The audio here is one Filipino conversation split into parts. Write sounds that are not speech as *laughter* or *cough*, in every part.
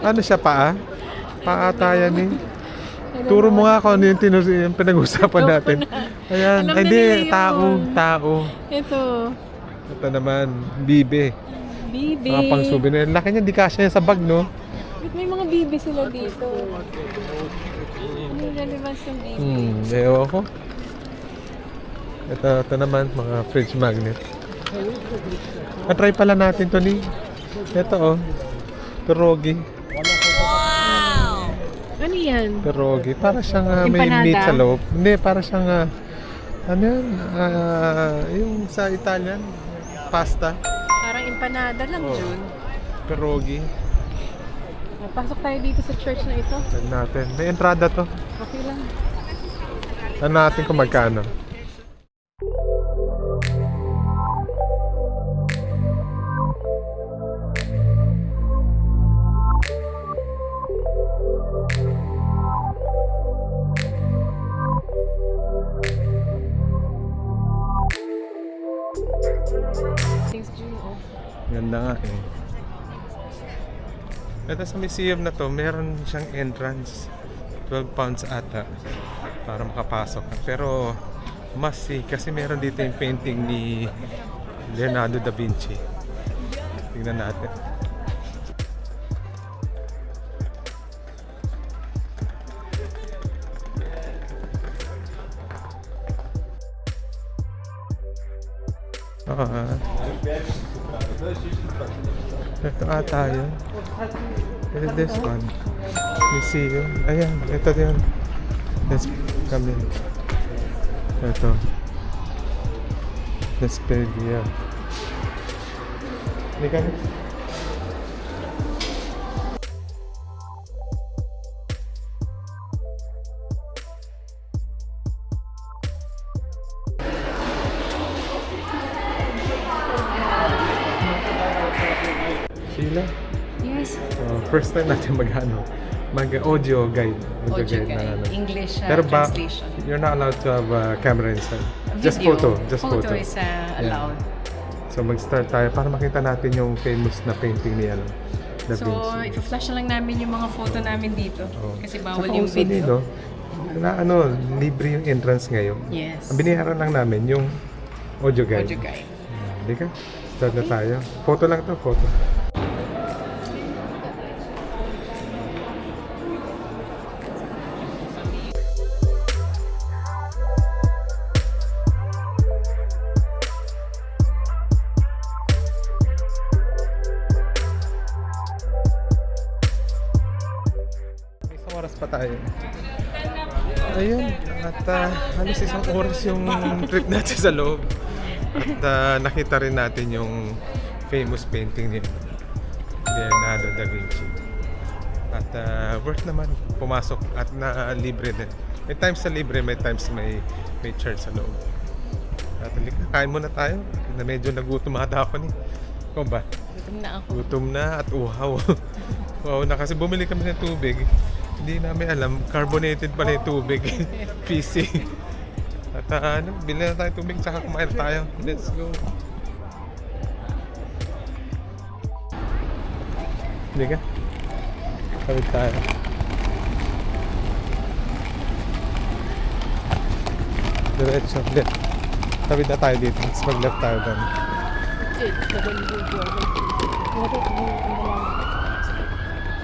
Ano siya, paa? Paa tayo ni. Turo mo nga kung ano yung, tinus- yung pinag-usapan natin. Ayan. Alam Ay, di, nila yun. tao, tao. Ito. Ito naman, bibe. Bibi. Mga pang souvenir. Laki niya, di kasya niya sa bag, no? Ba't may mga bibi sila dito? Ano yung relevance ng bibi? Hmm, ewan ko. Ito, ito naman, mga fridge magnet. Na-try pala natin to ni. Ito, oh. Pierogi. Ano yan? Pierogi. Para siyang ah, may Empanada? meat sa loob. Hindi, para siyang, ah, ano yan? Ah, yung sa Italian, pasta. Parang empanada lang, Oh. Jun. Pierogi. Pasok tayo dito sa church na ito. Tignan natin. May entrada to. Okay lang. Ano natin kung magkano? Eh. Ito sa museum na to, meron siyang entrance. 12 pounds ata para makapasok. ka. Pero mas eh, kasi meron dito yung painting ni Leonardo da Vinci. Tingnan natin. Ah. Ito ata yun. One. Museum. Ayan, ito yun. Come in. Ito. Vesperia. Hindi ka Sheila? Yes. Oh, first time natin mag ano, mag audio guide. Na guide. ano. English uh, Pero ba, translation. you're not allowed to have a camera inside. Just Video. photo. Just photo. Photo is uh, allowed. So mag-start tayo para makita natin yung famous na painting ni ano, Da So, Vinci. ipa-flash na lang namin yung mga photo namin dito. Oh. Kasi bawal Saka yung also dito, video. na ano, libre yung entrance ngayon. Yes. Ang biniyaran lang namin yung audio guide. Audio guide. Hindi ka? Start na tayo. Photo lang to, photo. Tayo. Ayun, at uh, halos isang oras yung trip natin sa loob. At ah, nakita rin natin yung famous painting ni Leonardo da Vinci. At ah, worth naman pumasok at na libre din. May times sa libre, may times may may charge sa loob. At halika, kain muna tayo. Na medyo nagutom ata ako ni. Ikaw ba? Gutom na ako. Gutom na at uhaw. *laughs* wow na kasi bumili kami ng tubig. Hindi namin alam, carbonated pala yung tubig. *laughs* PC. At ah, ano, bilhin na tayo tubig tsaka kumain tayo. Let's go. Hindi ka? Kawit tayo. Diretso. Left. Tawid na tayo dito. Tapos mag-left tayo doon.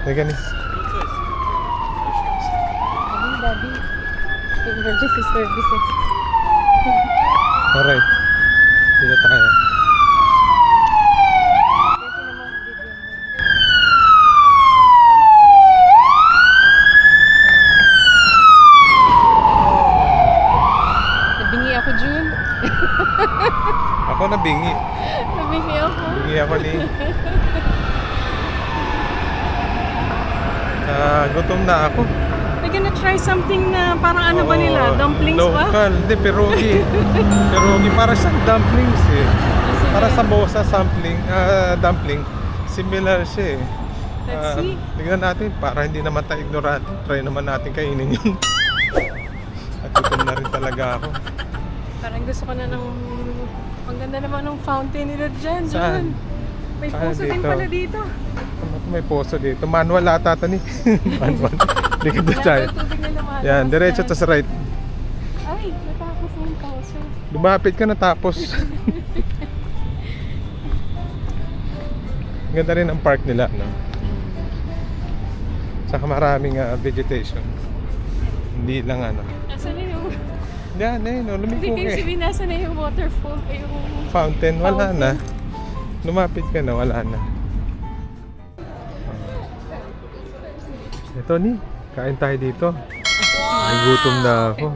Teka ni. Emergency services. Alright. Dito tayo. Nabingi ako, Jun. Ako na bingi. Nabingi ako. Bingi ako ni. Ah, gutom na ako. We're gonna try something na parang ano ba nila? Dumplings ba? local. Hindi, pierogi. *laughs* pierogi. Para siyang dumplings eh. Para sa mosa sampling, ah, dumpling. Similar siya eh. Let's Ah, see. Tignan natin para hindi naman tayo ignorant. Try naman natin kainin yun. *laughs* At gutom na rin talaga ako. Parang gusto ko na ng... Ang ganda naman ng fountain nila dyan, Saan? Jun. May Ah, puso din dito. pala dito. May poso dito. Manual ata ito ni. *laughs* Manual. Likod na tayo. Yan, diretso to sa right. Ay, natapos na yung pauso. Lumapit ka na tapos. *laughs* Ganda rin ang park nila, no? Saka maraming ah, vegetation. Hindi lang ano. Nasaan na yung... Yan, eh, no, Hindi lumiko ka eh. sabihin, nasa na yung waterfall? Ay, yung... Fountain, wala Fountain. na. Lumapit ka na, wala na. Ito ni, kain tayo dito. Nagutom na ako.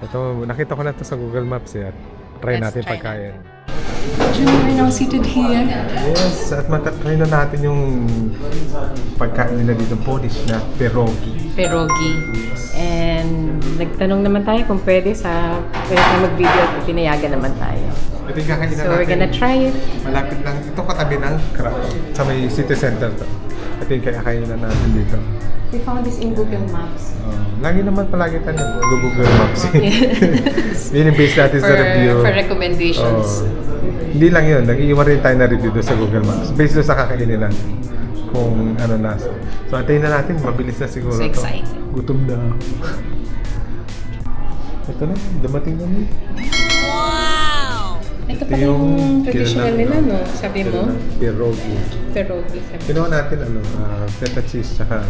Ito, nakita ko na to sa Google Maps eh. At try Let's natin try pagkain. We're now seated here. Yes, at matatry na natin yung pagkain nila dito, Polish na pierogi. pierogi. And nagtanong naman tayo kung pwede sa pwede tayo mag-video at pinayagan naman tayo. Ito yung kakainin So natin. we're gonna try it. Malapit lang. Ito katabi ng Krakow. Sa may city center to. Ito yung kakainan natin dito. We found this in Google Maps. Uh, lagi naman palagi tayo nag-Google Maps. Yes. *laughs* Yun yung base natin for, sa review. for recommendations. Oo. hindi lang yun. Nag-iwan rin tayo na review doon sa Google Maps. Based doon sa kakainin natin. Kung ano na. So, antayin na natin. Mabilis na siguro So to. excited. Gutom na. Ito na. Dumating na ni. Ito Ito pa yung yung traditional nila, no? Sabi mo? Pierogi. Pierogi. Sabi. Kinuha natin ano, ah, feta cheese tsaka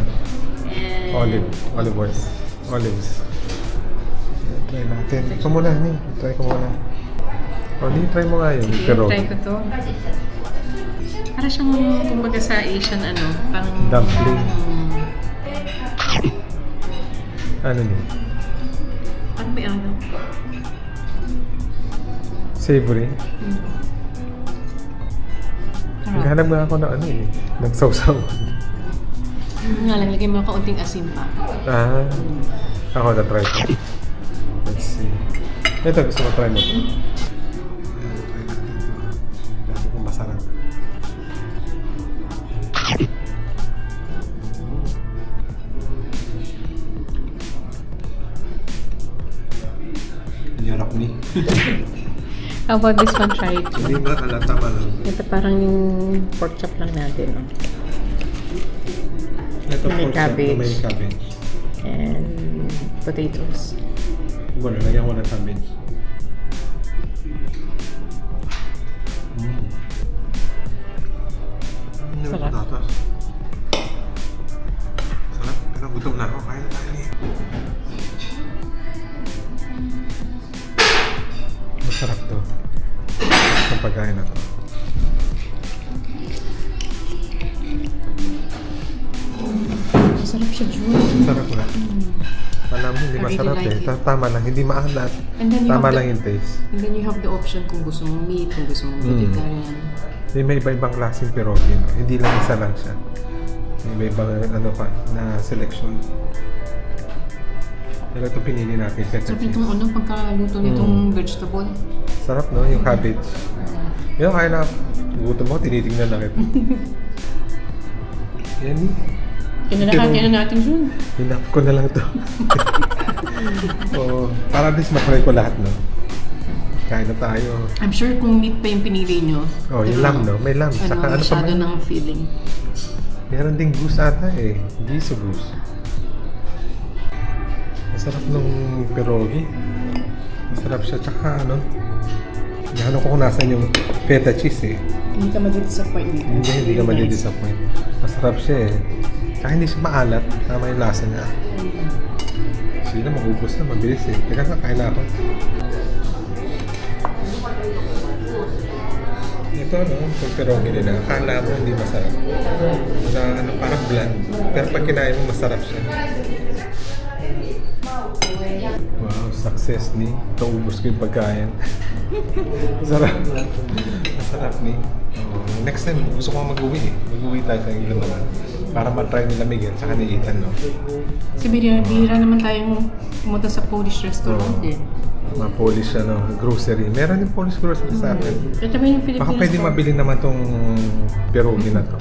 olive. Olive oil. Olives. Try natin. Ikaw muna, ni. Try ko muna. O, try mo nga yun. Sige, Pierogi. try ko to. Para siyang, kumbaga sa Asian, ano, pang... Dumpling. Ano ni? Ano yung ano? Savory. Sarap. Naghanap nga ako ng ano eh. Nagsawsaw. Ano nga lang, lagyan mo kaunting asin pa. ah. Ako na try ko. Let's see. Ito, gusto mo try mo natin ito. Dati kong masarap. Yarap ni. *laughs* How about this one? Try it. Hindi ba alata lang? Ito parang yung pork chop lang natin. No? Ito May na cabbage. May cabbage. And potatoes. Bueno, lagyan ko ng cabbage. Masarap siya, June. Sarap na. Alam mo, hindi I really masarap like eh. it. Ta- Tama lang, hindi maalat. And then you Tama have lang the- yung taste. And then you have the option kung gusto mong meat, kung gusto mong Mm. vegetarian. May may iba-ibang klaseng pierogi. no? Hindi lang isa lang siya. May may ibang ano pa na selection. Pero ito pinili natin feta Sarap cheese. nitong ano, pagkaluto nitong vegetable. Sarap no, yung cabbage. Yung kaya na gutom mo, tinitingnan na kita. Yan eh. Kinalahati na natin, June. Hinap ko na lang to. *laughs* Oo, para at least matry ko lahat no. Kain na tayo. I'm sure kung meat pa yung pinili nyo. Oh, yung diba? lamb no, may lamb. Ano, Saka ano pa masyado ng feeling. Meron ding goose ata eh. Giso goose. Masarap nung pierogi. Masarap siya. Tsaka ano, Gano ko kung nasan yung feta cheese eh. Hindi ka mag-disappoint dito. Hindi, hindi ka madi-disappoint. Masarap siya eh. Kaya hindi siya maalat. Tama yung lasa niya. Sige na, maubos na. Mabilis eh. Teka na, kain na ako. Ito no, yung pierogi nila. Akala mo hindi masarap. Na ano, parang bland. Pero pag kinain mo, masarap siya. Wow, success ni. Kaubos ko yung pagkain. *laughs* Masarap. Masarap ni. Oh, next time, gusto ko mag-uwi eh. Mag-uwi tayo sa ilang naman. Para matry nila Miguel, tsaka ni Ethan, no? Kasi bihira, bihira naman tayong pumunta sa Polish restaurant Oo. eh. Mga Polish, ano, grocery. Meron yung Polish grocery sa atin. Ito ba yung Baka pwede store? mabili naman tong pierogi na to.